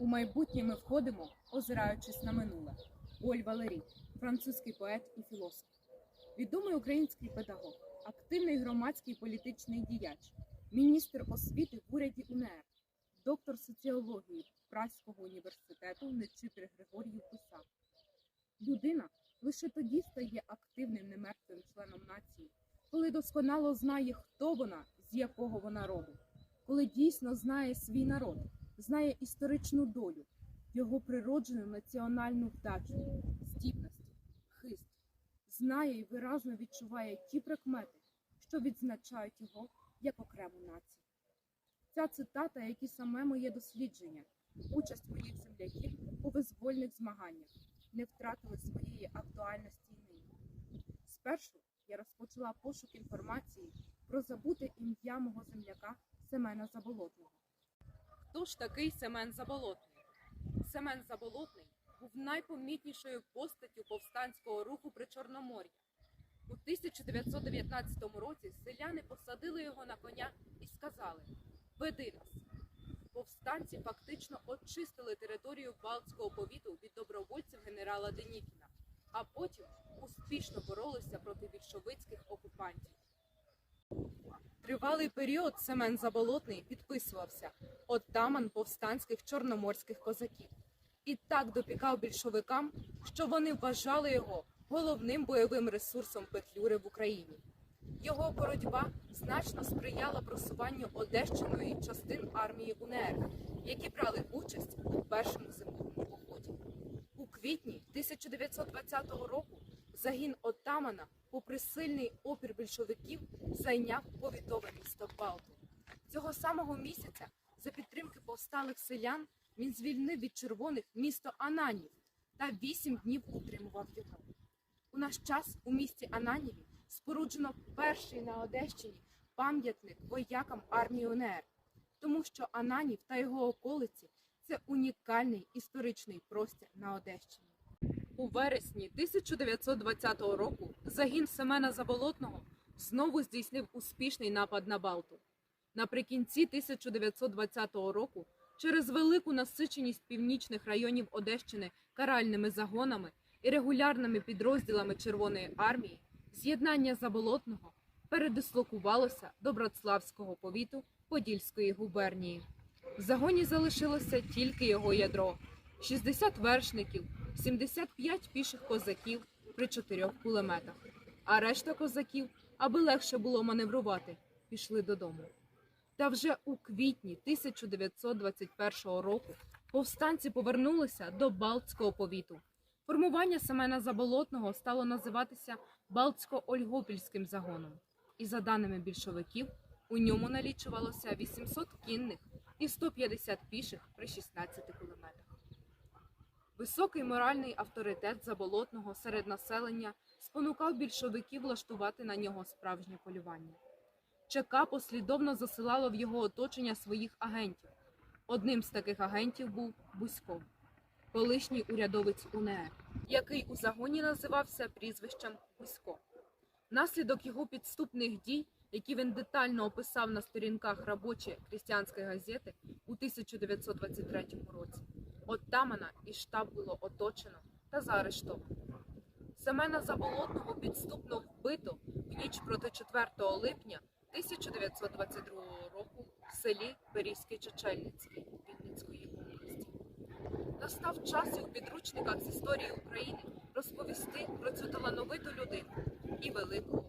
У майбутнє ми входимо, озираючись на минуле. Оль Валерій, французький поет і філософ, відомий український педагог, активний громадський політичний діяч, міністр освіти в уряді УНР, доктор соціології Праського університету Нечипір Григорій писав: Людина лише тоді стає активним немертвим членом нації, коли досконало знає, хто вона, з якого вона роду, коли дійсно знає свій народ, знає історичну долю, його природжену національну вдачу, здібності, хист, знає і виразно відчуває ті прикмети, що відзначають його як окрему націю. Ця цитата, як і саме моє дослідження, участь моїх земляків у визвольних змаганнях, не втратили своєї актуальності й нині. Спершу я розпочала пошук інформації про забуте ім'я мого земляка Семена Заболотного. Хто ж такий Семен Заболотний? Семен Заболотний був найпомітнішою постаттю повстанського руху при Чорномор'ї. У 1919 році селяни посадили його на коня і сказали: Веди нас. Повстанці фактично очистили територію Балтського повіту від добровольців генерала Денікіна, а потім успішно боролися проти більшовицьких окупантів. Тривалий період Семен Заболотний підписувався отаман повстанських чорноморських козаків і так допікав більшовикам, що вони вважали його головним бойовим ресурсом Петлюри в Україні. Його боротьба значно сприяла просуванню Одещиної частин армії УНР, які брали участь у першому зимовому поході. У квітні 1920 року загін отамана, попри сильний опір більшовиків, зайняв повітове місто Балту. Цього самого місяця, за підтримки повсталих селян, він звільнив від червоних місто Ананів та вісім днів утримував його. У наш час у місті Ананіві споруджено перший на Одещині пам'ятник воякам армії УНР, тому що Ананів та його околиці це унікальний історичний простір на Одещині. У вересні 1920 року загін Семена Заболотного знову здійснив успішний напад на Балту. Наприкінці 1920 року, через велику насиченість північних районів Одещини каральними загонами і регулярними підрозділами Червоної армії, з'єднання Заболотного передислокувалося до Братславського повіту Подільської губернії. В загоні залишилося тільки його ядро: 60 вершників, 75 піших козаків при чотирьох кулеметах. А решта козаків, аби легше було маневрувати, пішли додому. Та вже у квітні 1921 року повстанці повернулися до Балтського повіту. Формування Семена Заболотного стало називатися Балтсько-Ольгопільським загоном. І за даними більшовиків, у ньому налічувалося 800 кінних і 150 піших при 16 кулеметах. Високий моральний авторитет Заболотного серед населення спонукав більшовиків влаштувати на нього справжнє полювання. ЧК послідовно засилало в його оточення своїх агентів. Одним з таких агентів був Бузьков, колишній урядовець УНР, який у загоні називався прізвищем Бузько. Внаслідок його підступних дій, які він детально описав на сторінках робочої крістіанської газети у 1923 році, отамана і штаб було оточено та заарештовано. Семена Заболотного підступно вбито в ніч проти 4 липня 1922 року в селі Берізький Чечельницький Вінницької області. Настав час і у підручниках з історії України розповісти про цю талановиту людину і велику